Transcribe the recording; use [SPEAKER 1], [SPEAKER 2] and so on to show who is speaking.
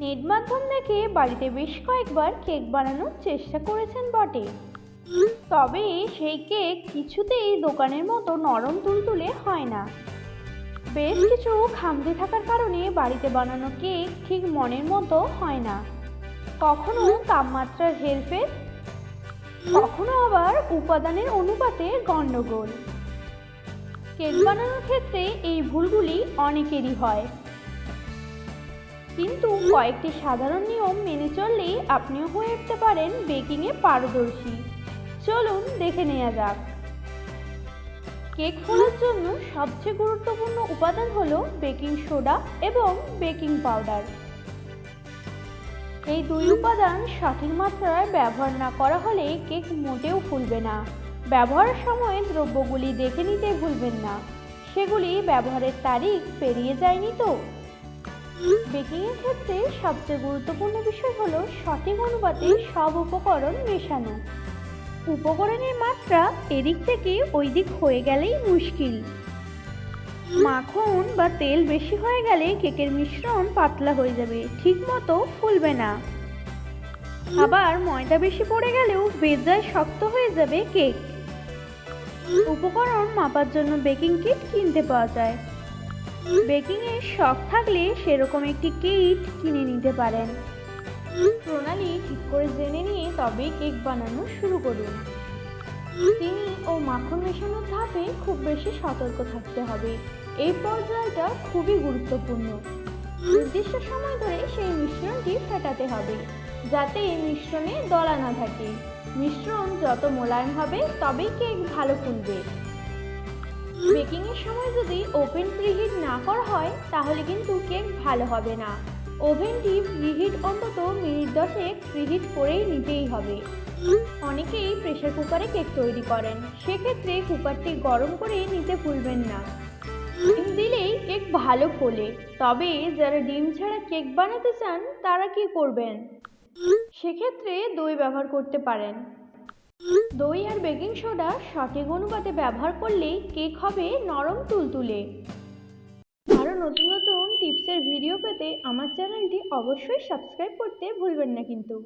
[SPEAKER 1] Net মাধ্যম দেখে বাড়িতে বেশ কয়েকবার কেক বানানোর চেষ্টা করেছেন বটে। তবে সেই কেক কিছুতেই দোকানের মতো নরম তুলতুলে হয় না। বেশ কিছু খামতি থাকার কারণে বাড়িতে বানানো কেক ঠিক মনের মতো হয় না। কখনো তাপমাত্রার হেরফের, কখনো আবার উপাদানের অনুপাতে গণ্ডগোল। কেক বানানোর ক্ষেত্রে এই ভুলগুলি অনেকেরই হয়। কিন্তু কয়েকটি সাধারণ নিয়ম মেনে চললেই আপনিও হয়ে উঠতে পারেন বেকিংয়ে পারদর্শী। চলুন দেখে নেওয়া যাক। কেক ফোলার জন্য সবচেয়ে গুরুত্বপূর্ণ উপাদান হলো বেকিং সোডা এবং বেকিং পাউডার এই দুই উপাদান সঠিক মাত্রায় ব্যবহার না করা হলে কেক মোটেও ফুলবে না। ব্যবহারের সময় দ্রব্যগুলি দেখে নিতে ভুলবেন না। সেগুলি ব্যবহারের তারিখ পেরিয়ে যায়নি তো? বেকিংয়ের ক্ষেত্রে সবচেয়ে গুরুত্বপূর্ণ বিষয় হলো সঠিক অনুপাতে সব উপকরণ মেশানো। উপকরণের মাত্রা এদিক থেকে ওই দিক হয়ে গেলেই মুশকিল। মাখন বা তেল বেশি হয়ে গেলে কেকের মিশ্রণ পাতলা হয়ে যাবে ঠিক মতো ফুলবে না। আবার ময়দা বেশি পড়ে গেলেও বেজায় শক্ত হয়ে যাবে কেক। উপকরণ মাপার জন্য বেকিং কিট কিনতে পাওয়া যায়। বেকিংয়ের শখ থাকলে সেরকম একটি কিট কিনে নিতে পারেন। প্রণালী ঠিক করে জেনে নিয়ে তবেই কেক বানানো শুরু করুন। চিনি ও মাখন মেশানোর ধাপে খুব বেশি সতর্ক থাকতে হবে। এই পর্যায়টা খুবই গুরুত্বপূর্ণ। নির্দিষ্ট সময় ধরে সেই মিশ্রণটি ফেটাতে হবে, যাতে এই মিশ্রণে দলা না থাকে। মিশ্রণ যত মোলায়েম হবে, তবেই কেক ভালো ফুলবে। বেকিং এর সময় যদি ওভেন প্রিহিট না করা হয়, তাহলে কিন্তু কেক ভালো হবে না। ওভেনটি প্রিহিট অন্তত মিনিট দশেক প্রিহিট করেই নিতেই হবে। অনেকেই প্রেসার কুকারে কেক তৈরি করেন। সেক্ষেত্রে কুকারটি গরম করে নিতে ভুলবেন না। ডিম দিলেই কেক ভালো ফোলে। তবে যারা ডিম ছাড়া কেক বানাতে চান, তারা কি করবেন? সেক্ষেত্রে দই ব্যবহার করতে পারেন। দই আর বেকিং সোডা সঠিক অনুপাতে ব্যবহার করলে কেক হবে নরম তুলতুলে। আরও নতুন নতুন টিপসের ভিডিও পেতে আমার চ্যানেলটি অবশ্যই সাবস্ক্রাইব করতে ভুলবেন না কিন্তু।